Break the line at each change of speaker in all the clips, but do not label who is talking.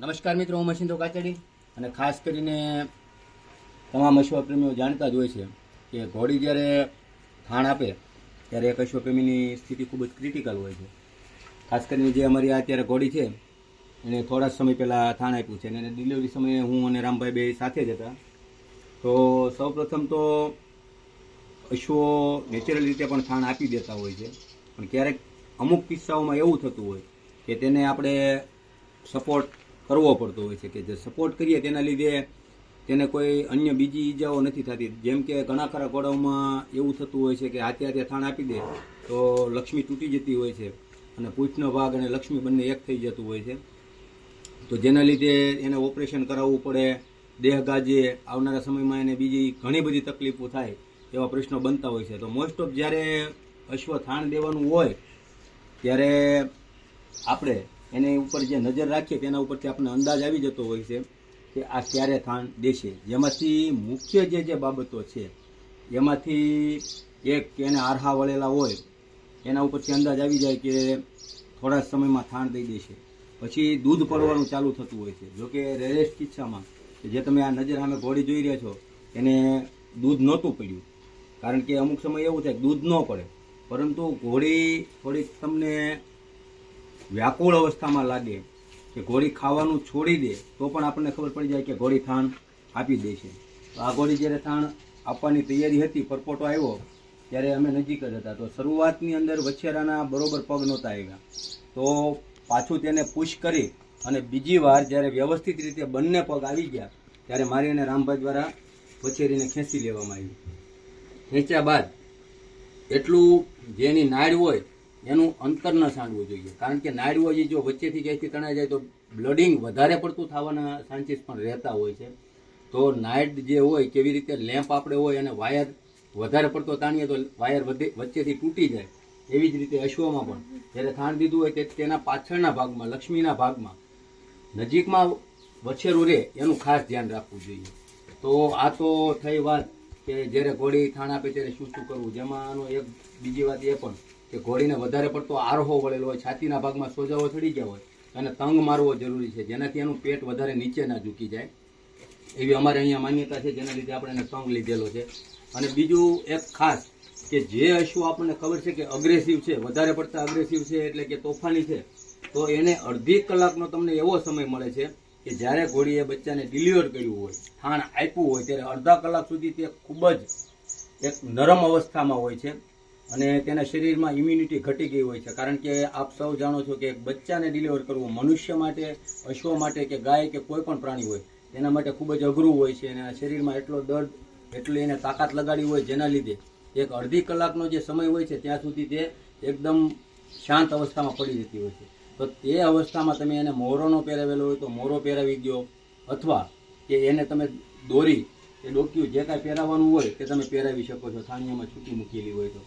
નમસ્કાર મિત્રો, હું તો કાચડી અને ખાસ કરીને તમામ અશ્વપ્રેમીઓ જાણતા જ હોય છે કે ઘોડી જ્યારે થાણ આપે, ત્યારે એક અશ્વપ્રેમીની સ્થિતિ ખૂબ જ ક્રિટિકલ હોય છે. ખાસ કરીને જે અમારી અત્યારે ઘોડી છે, એને થોડા સમય પહેલાં થાણ આપ્યું છે અને એને ડિલિવરી સમયે હું અને રામભાઈ બે સાથે જ હતા. તો સૌપ્રથમ તો અશ્વો નેચરલ રીતે પણ થાણ આપી દેતા હોય છે. પણ ક્યારેક અમુક કિસ્સાઓમાં એવું થતું હોય કે તેને આપણે સપોર્ટ કરવો પડતો હોય છે કે જે સપોર્ટ કરીએ તેના લીધે તેને કોઈ અન્ય બીજી ઈજાઓ નથી થતી. જેમ કે ઘણા ખરા ઘોડાઓમાં એવું થતું હોય છે કે હાથે હાથે થાણ આપી દે તો લક્ષ્મી તૂટી જતી હોય છે અને પૂંછનો ભાગ અને લક્ષ્મી બંને એક થઈ જતું હોય છે. તો જેના લીધે એને ઓપરેશન કરાવવું પડે. દેહ ગાજે. આવનારા સમયમાં એને બીજી ઘણી બધી તકલીફો થાય એવા પ્રશ્નો બનતા હોય છે. તો મોસ્ટ ઓફ જ્યારે અશ્વ થાણ દેવાનું હોય, ત્યારે આપણે એની ઉપર જે નજર રાખીએ તેના ઉપરથી આપણને અંદાજ આવી જતો હોય છે કે આ ક્યારે થાણ દેશે. જેમાંથી મુખ્ય જે જે બાબતો છે, એમાંથી એક એને આરહા વળેલા હોય, એના ઉપરથી અંદાજ આવી જાય કે થોડા સમયમાં થાણ દઈ દેશે. પછી દૂધ પડવાનું ચાલુ થતું હોય છે. જોકે રેરેસ્ટ કિસ્સામાં જે તમે આ નજર સામે ઘોડી જોઈ રહ્યા છો, એને દૂધ નહોતું પડ્યું. કારણ કે અમુક સમય એવું થાય દૂધ ન પડે. પરંતુ ઘોડી થોડીક તમને વ્યાકુળ અવસ્થામાં લાગે કે ઘોડી ખાવાનું છોડી દે, તો પણ આપણને ખબર પડી જાય કે ગોળી થાણ આપી દે છે. તો આ ગોળી જ્યારે થાણ આપવાની તૈયારી હતી, પરપોટો આવ્યો, ત્યારે અમે નજીક જ હતા. તો શરૂઆતની અંદર વછેરાના બરોબર પગ નહોતા આવ્યા. તો પાછું તેને પુશ કરી અને બીજી વાર જ્યારે વ્યવસ્થિત રીતે બંને પગ આવી ગયા, ત્યારે મારી અને રામભાઈ દ્વારા વછેરીને ખેંચી લેવામાં આવી. ખેંચ્યા બાદ એટલું જેની નાડ હોય એનું અંતર ન સાંડવું જોઈએ. કારણ કે નાડ જો વચ્ચેથી ક્યાંયથી તણાઈ જાય તો બ્લડિંગ વધારે પડતું થવાના ચાન્સીસ પણ રહેતા હોય છે. તો નાઇટ જે હોય, કેવી રીતે લેમ્પ આપણે હોય અને વાયર વધારે પડતો તાણીએ તો વાયર વચ્ચેથી તૂટી જાય. એવી જ રીતે અશ્વમાં પણ. જ્યારે થાણ દીધું હોય તે તેના પાછળના ભાગમાં, લક્ષ્મીના ભાગમાં, નજીકમાં વછેરું રહે, એનું ખાસ ધ્યાન રાખવું જોઈએ. તો આ તો થઈ વાત કે જ્યારે ઘોડી થાણ આપે ત્યારે શું શું કરવું? જેમાં એક બીજી વાત એ પણ કે ઘોડીને વધારે પડતો આરહો વળેલો હોય, છાતીના ભાગમાં સોજાઓ ચડી ગયા હોય, અને તંગ મારવો જરૂરી છે. જેનાથી એનું પેટ વધારે નીચે ના ઝૂકી જાય. એવી અમારે અહીંયા માન્યતા છે, જેના લીધે આપણે એને તંગ લીધેલો છે. અને બીજું એક ખાસ કે જે અશ્વ આપણને ખબર છે કે અગ્રેસિવ છે, વધારે પડતા અગ્રેસિવ છે એટલે કે તોફાની છે, તો એને અડધી કલાકનો તમને એવો સમય મળે છે કે જ્યારે ઘોડીએ બચ્ચાને ડિલિવર કર્યું હોય, થાણ આપ્યું હોય, ત્યારે અડધા કલાક સુધી તે ખૂબ જ એક નરમ અવસ્થામાં હોય છે. અને તેના શરીરમાં ઇમ્યુનિટી ઘટી ગઈ હોય છે. કારણ કે આપ સૌ જાણો છો કે બચ્ચાને ડિલિવર કરવું મનુષ્ય માટે અશ્વ માટે કે ગાય કે કોઈ પણ પ્રાણી હોય, તેના માટે ખૂબ જ અઘરું હોય છે. અને શરીરમાં એટલો દર્દ, એટલી એને તાકાત લગાડી હોય જેના લીધે એક અડધી કલાકનો જે સમય હોય છે, ત્યાં સુધી તે એકદમ શાંત અવસ્થામાં પડી જતી હોય છે. તો તે અવસ્થામાં તમે એને મોરોનો પહેરાવેલો હોય તો મોરો પહેરાવી ગયો અથવા કે એને તમે દોરી એ ડોક્યું જે કાંઈ પહેરાવવાનું હોય તે તમે પહેરાવી શકો છો. થાણીયામાં છૂટી મૂકેલી હોય તો.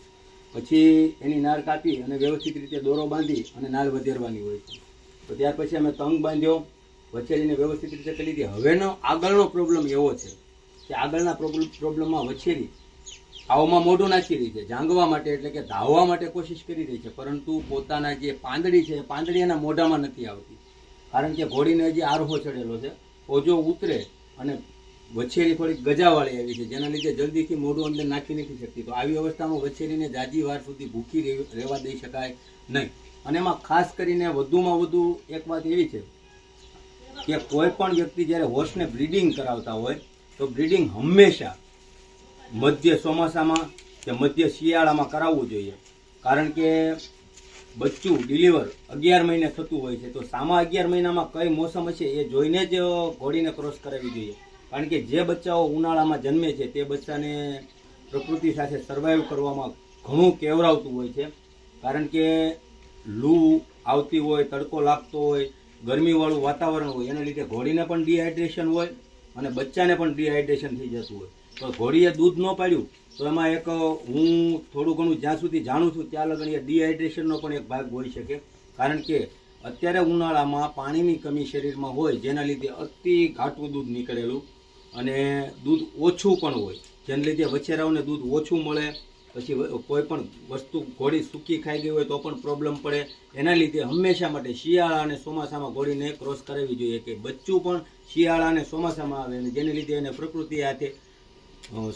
પછી એની નાળ કાપી અને વ્યવસ્થિત રીતે દોરો બાંધી અને નાળ વધેરવાની હોય છે. તો ત્યાર પછી અમે તંગ બાંધ્યો. વછેરીને વ્યવસ્થિત રીતે કરી દીધી. હવેનો આગળનો પ્રોબ્લેમ એવો છે કે આગળના પ્રોબ્લેમ પ્રોબ્લેમમાં વછેરી આવમાં મોઢું નાખી રહી છે, જાંગવા માટે એટલે કે ધાવવા માટે કોશિશ કરી રહી છે, પરંતુ પોતાના જે પાંદડી છે, એ પાંદડી એના મોઢામાં નથી આવતી. કારણ કે ઘોડીને હજી આરહો ચડેલો છે. ઓજો ઉતરે અને વછેરી થોડીક ગજાવાળી આવી છે, જેના લીધે જલ્દીથી મોઢું અંદર નાખી નથી શકતી. તો આવી અવસ્થામાં વછેરીને જાજી વાર સુધી ભૂખી રહે- રહેવા દઈ શકાય નહીં. અને એમાં ખાસ કરીને વધુમાં વધુ એક વાત એવી છે કે કોઈ પણ વ્યક્તિ જ્યારે હોર્સને બ્રીડિંગ કરાવતા હોય, તો બ્રીડિંગ હંમેશા મધ્ય ચોમાસામાં કે મધ્ય શિયાળામાં કરાવવું જોઈએ. કારણ કે બચ્ચું ડિલિવર અગિયાર મહિને થતું હોય છે, તો સામા અગિયાર મહિનામાં કઈ મોસમ હશે એ જોઈને જ ઘોડીને ક્રોસ કરાવવી જોઈએ. કારણ કે જે બચ્ચાઓ ઉનાળામાં જન્મે છે, તે બચ્ચાને પ્રકૃતિ સાથે સર્વાઈવ કરવામાં ઘણું કેવરાવતું હોય છે. કારણ કે લૂ આવતી હોય, તડકો લાગતો હોય, ગરમીવાળું વાતાવરણ હોય, એના લીધે ઘોડીને પણ ડિહાઇડ્રેશન હોય અને બચ્ચાને પણ ડિહાઇડ્રેશન થઈ જતું હોય. તો ઘોડીએ દૂધ ન પાડ્યું, તો એમાં એક હું થોડું ઘણું જ્યાં સુધી જાણું છું, ત્યાં લગન એ ડિહાઇડ્રેશનનો પણ એક ભાગ હોઈ શકે. કારણ કે અત્યારે ઉનાળામાં પાણીની કમી શરીરમાં હોય, જેના લીધે અતિ ઘાટું દૂધ નીકળેલું. અને દૂધ ઓછું પણ હોય. જેને લીધે વછેરાઓને દૂધ ઓછું મળે, પછી કોઈ પણ વસ્તુ ઘોડી સૂકી ખાઈ ગઈ હોય તો પણ પ્રોબ્લેમ પડે. એના લીધે હંમેશા માટે શિયાળા અને ચોમાસામાં ઘોડીને ક્રોસ કરાવવી જોઈએ કે બચ્ચું પણ શિયાળા અને ચોમાસામાં આવે અને જેને લીધે એને પ્રકૃતિ હાથે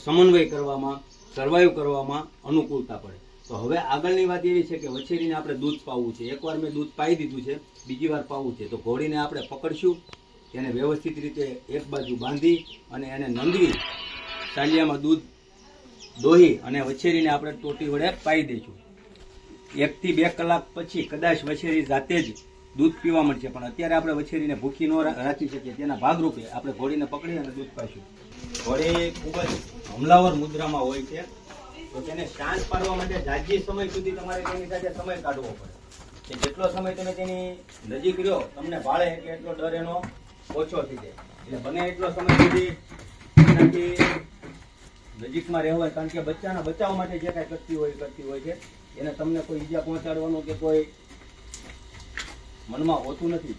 સમન્વય કરવામાં સર્વાઈવ કરવામાં અનુકૂળતા પડે. તો હવે આગળની વાત એવી છે કે વછેરીને આપણે દૂધ પાવું છે. એકવાર મેં દૂધ પાઈ દીધું છે, બીજી વાર પાવું છે. તો ઘોડીને આપણે પકડશું. તેને વ્યવસ્થિત રીતે એક બાજુ બાંધી અને એને નંદવી સાલિયામાં દૂધ દોહી અને વછેરીને આપણે ટોટી વડે પાઈ દઈશું. એકથી બે કલાક પછી કદાચ વછેરી જાતે જ દૂધ પીવા મળશે, પણ અત્યારે આપણે વછેરીને ભૂખી ન રાખી શકીએ. તેના ભાગરૂપે આપણે ઘોડીને પકડી અને દૂધ પાઈશું. ઘોડી ખૂબ જ હમલાવર મુદ્રામાં હોય છે. તો તેને શાંત પાડવા માટે જાજી સમય સુધી તમારે તેની સાથે સમય કાઢવો પડે. કે જેટલો સમય તમે તેની નજીક રહ્યો, તમને ભાળે એટલે એટલો ડર એનો ઓછો થઈ જાય. એટલે બને એટલો સમય સુધી નજીકમાં રહેવાય, કારણ કે બચ્ચાના બચાવ માટે જે કાંઈ કરતી હોય કરતી હોય છે. એને તમને કોઈ ઈજા પહોંચાડવાનું કે કોઈ મનમાં હોતું નથી.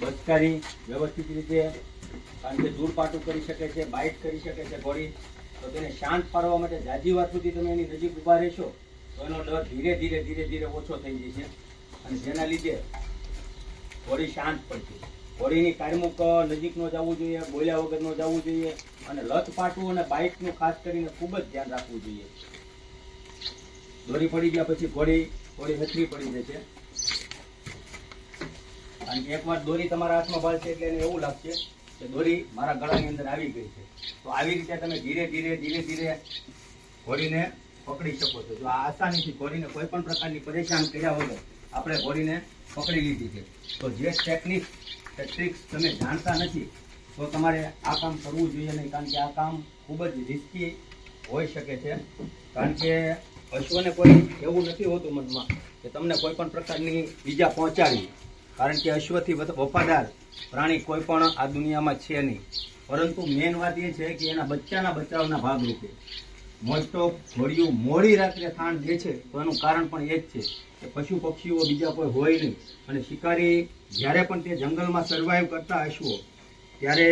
બચકારી વ્યવસ્થિત રીતે, કારણ કે દૂરપાટું કરી શકે છે, બાઇટ કરી શકે છે ઘોડી તો તેને શાંત પાડવા માટે જાજી વાર સુધી તમે એની નજીક ઊભા રહેશો, તો એનો ડર ધીરે ધીરે ધીરે ધીરે ઓછો થઈ જશે. અને જેના લીધે ઘોડી શાંત પડશે હોળીની કારમુક નજીક ન જવું જોઈએ, બોલ્યા વગર ન જવું જોઈએ અને લત પાટવું અને બાઇકનું ખાસ કરીને ખૂબ જ ધ્યાન રાખવું જોઈએ. દોરી પડી ગયા પછી ઘોડી ઘોડી હથરી પડી જશે અને એકવાર દોરી તમારા હાથમાં ભળશે એટલે એને એવું લાગશે કે દોરી મારા ગળાની અંદર આવી ગઈ છે. તો આવી રીતે તમે ધીરે ધીરે ધીરે ધીરે ઘોડીને પકડી શકો છો. જો આ આસાનીથી ઘોડીને કોઈ પણ પ્રકારની પરેશાન કર્યા વગર આપણે ઘોડીને પકડી લીધી છે. તો જે ટેકનિક ટ્રિક્સ તમે જાણતા નથી, તો તમારે આ કામ કરવું જોઈએ નહીં, કારણ કે આ કામ ખૂબ જ રિસ્કી હોઈ શકે છે. કારણ કે પશુઓને કોઈ એવું નથી હોતું મનમાં કે તમને કોઈ પણ પ્રકારની ઈજા પહોંચાડવી કારણ કે અશ્વથી વફાદાર પ્રાણી કોઈ પણ આ દુનિયામાં છે નહીં. પરંતુ મેન વાત એ છે કે એના બચ્ચાના બચાવના ભાગરૂપે. ઓફ ઘોડિયું મોડી રાત્રે ખાંડ દે છે, તો એનું કારણ પણ એ જ છે કે પશુ પક્ષીઓ બીજા કોઈ હોય નહીં. અને શિકારી જ્યારે પણ તે જંગલમાં સર્વાઈવ કરતા હશુઓ ત્યારે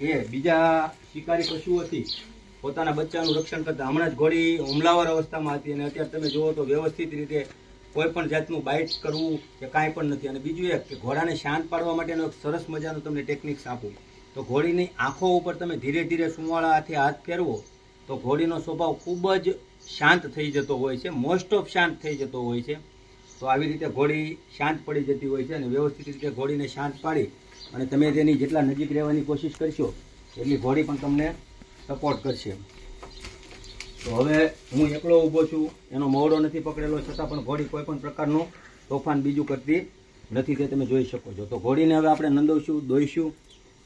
એ બીજા શિકારી પશુઓથી પોતાના બચ્ચાનું રક્ષણ કરતા. હમણાં જ ઘોડી હુમલાવર અવસ્થામાં હતી અને અત્યારે તમે જુઓ તો વ્યવસ્થિત રીતે કોઈ પણ જાતનું બાઇટ કરવું કે કાંઈ પણ નથી. અને બીજું એક કે ઘોડાને શાંત પાડવા માટેનો એક સરસ મજાનું તમને ટેકનિક્સ આપું. તો ઘોડીની આંખો ઉપર તમે ધીરે ધીરે સુંવાળા હાથ ફેરવો. તો ઘોડીનો સ્વભાવ ખૂબ જ શાંત થઈ જતો હોય છે મોસ્ટ ઓફ શાંત થઈ જતો હોય છે. તો આવી રીતે ઘોડી શાંત પડી જતી હોય છે અને વ્યવસ્થિત રીતે ઘોડીને શાંત પાડી અને તમે તેની જેટલા નજીક રહેવાની કોશિશ કરશો, એટલી ઘોડી પણ તમને સપોર્ટ કરશે. તો હવે હું એકલો ઊભો છું, એનો મોવડો નથી પકડેલો, છતાં પણ ઘોડી કોઈ પણ પ્રકારનું તોફાન બીજું કરતી નથી તે તમે જોઈ શકો છો. તો ઘોડીને હવે આપણે નંદવશું, દોઈશું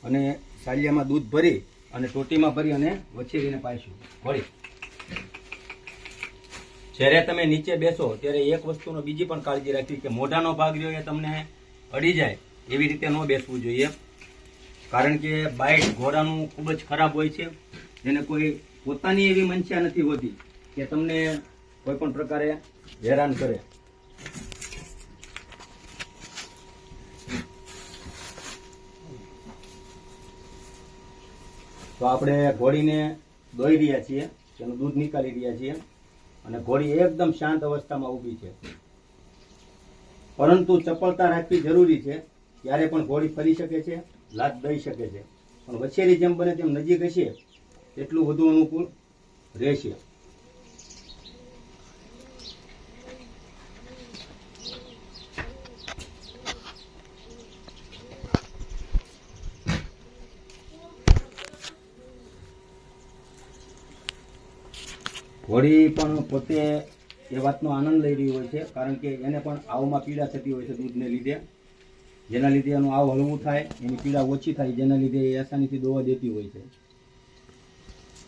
અને સાલિયામાં દૂધ ભરી અને ટોટીમાં ભરી અને વછેરીને પાઈશું ઘોડી જ્યારે તમે નીચે બેસો, ત્યારે એક વસ્તુનો બીજી પણ કાળજી રાખવી કે મોઢાનો ભાગ જો એ તમને અડી જાય, એવી રીતે ન બેસવું જોઈએ. કારણ કે બાઇટ ઘોડાનું ખૂબ જ ખરાબ હોય છે. જેને કોઈ પોતાની એવી મનસા નથી હોતી કે તમને કોઈ પણ પ્રકારે હેરાન કરે. તો આપણે ઘોડીને દોઈ રહ્યા છીએ તેનું દૂધ નીકાળી રહ્યા છીએ. અને ઘોડી એકદમ શાંત અવસ્થામાં ઊભી છે. પરંતુ ચપળતા રાખવી જરૂરી છે. ત્યારે પણ ઘોડી ફરી શકે છે, લાત દઈ શકે છે. પણ વછેરી જેમ બને તેમ નજીક હશે, એટલું વધુ અનુકૂળ રહેશે. ઘોડી પણ પોતે એ વાતનો આનંદ લઈ રહી હોય છે, કારણ કે એને પણ આવમાં પીડા થતી હોય છે દૂધને લીધે. જેના લીધે એનું આવ હળવું થાય, એની પીડા ઓછી થાય, જેના લીધે એ આસાનીથી દોવા દેતી હોય છે.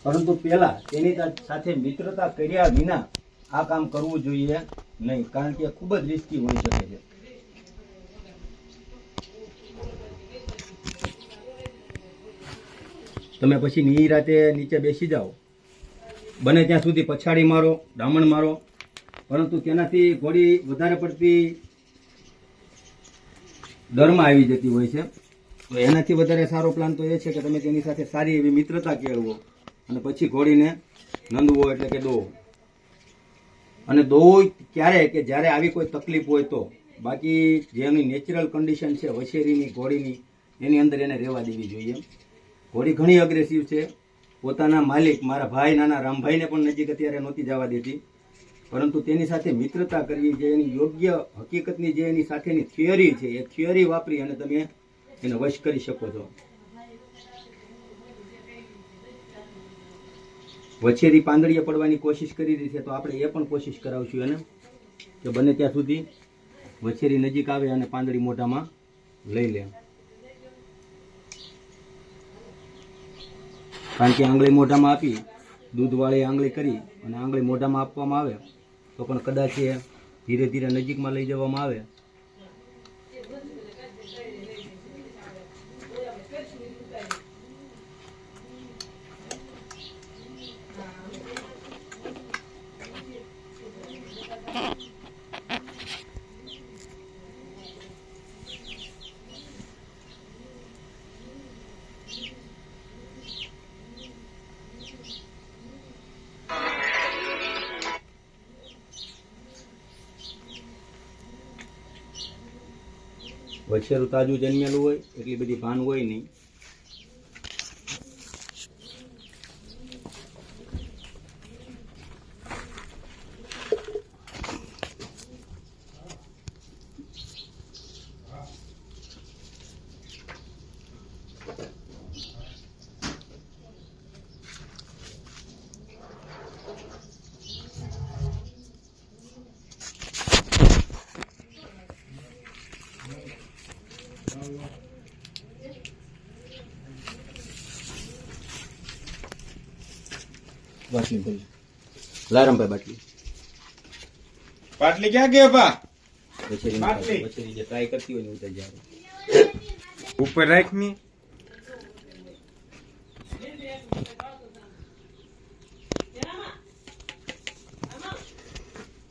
પરંતુ પહેલા તેની સાથે મિત્રતા કર્યા વિના આ કામ કરવું જોઈએ નહીં, કારણ કે ખૂબ જ રિસ્કી હોઈ શકે છે. તમે પછી નિરાતે નીચે બેસી જાઓ. બને ત્યાં સુધી પછાડી મારો, ડામણ મારો. પરંતુ તેનાથી ઘોડી વધારે પડતી દરમાં આવી જતી હોય છે. તો એનાથી વધારે સારો પ્લાન તો એ છે કે તમે તેની સાથે સારી એવી મિત્રતા કેળવો અને પછી ઘોડીને નંદવો એટલે કે દોવો. અને દોવું ક્યારે કે જ્યારે આવી કોઈ તકલીફ હોય તો. બાકી જેની નેચરલ કન્ડિશન છે, વછેરીની, ઘોડીની, એની અંદર એને રહેવા દેવી જોઈએ. ઘોડી ઘણી અગ્રેસિવ છે. પોતાના માલિક, મારા ભાઈ નાના રામભાઈને પણ નજીક અત્યારે નહોતી જવા દેતી. પરંતુ તેની સાથે મિત્રતા કરવી જે એની યોગ્ય હકીકતની જે એની સાથેની થિયરી છે, એ થિયરી વાપરી અને તમે એને વશ કરી શકો છો. વછેરી પાંદડીએ પડવાની કોશિશ કરી રહી છે, તો આપણે એ પણ કોશિશ કરાવશું એને, કે બને ત્યાં સુધી વછેરી નજીક આવે અને પાંદડી મોઢામાં લઈ લે. કારણ કે આંગળી મોઢામાં આપી, દૂધવાળી આંગળી કરી અને આંગળી મોઢામાં આપવામાં આવે, તો પણ કદાચ એ ધીરે ધીરે નજીકમાં લઈ જવામાં આવે. વછેરું તાજું જન્મેલું હોય એટલી બધી ભાન હોય નહીં. બાટલી ભરી લારામભાઈ બાટલી.
પાટલી ક્યાં ગયો પા બાટલી.
વછેરી જે ટ્રાય કરતી હોય ને ઉતર જાય.
ઉપર રાખની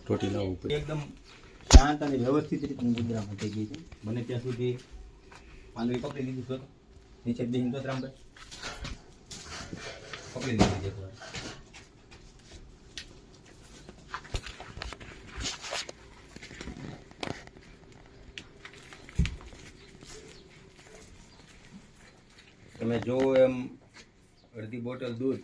રોટી લાવવું ઉપર. એકદમ શાંત અને વ્યવસ્થિત રીતની મુદ્રામાં થઈ ગઈ છે. મને ત્યાં સુધી પાંદડી પકડી લીધું તો નીચે બેહીને તો રામભાઈ પકડી લીધું છે. તમે જો એમ અડધી બોટલ દૂધ.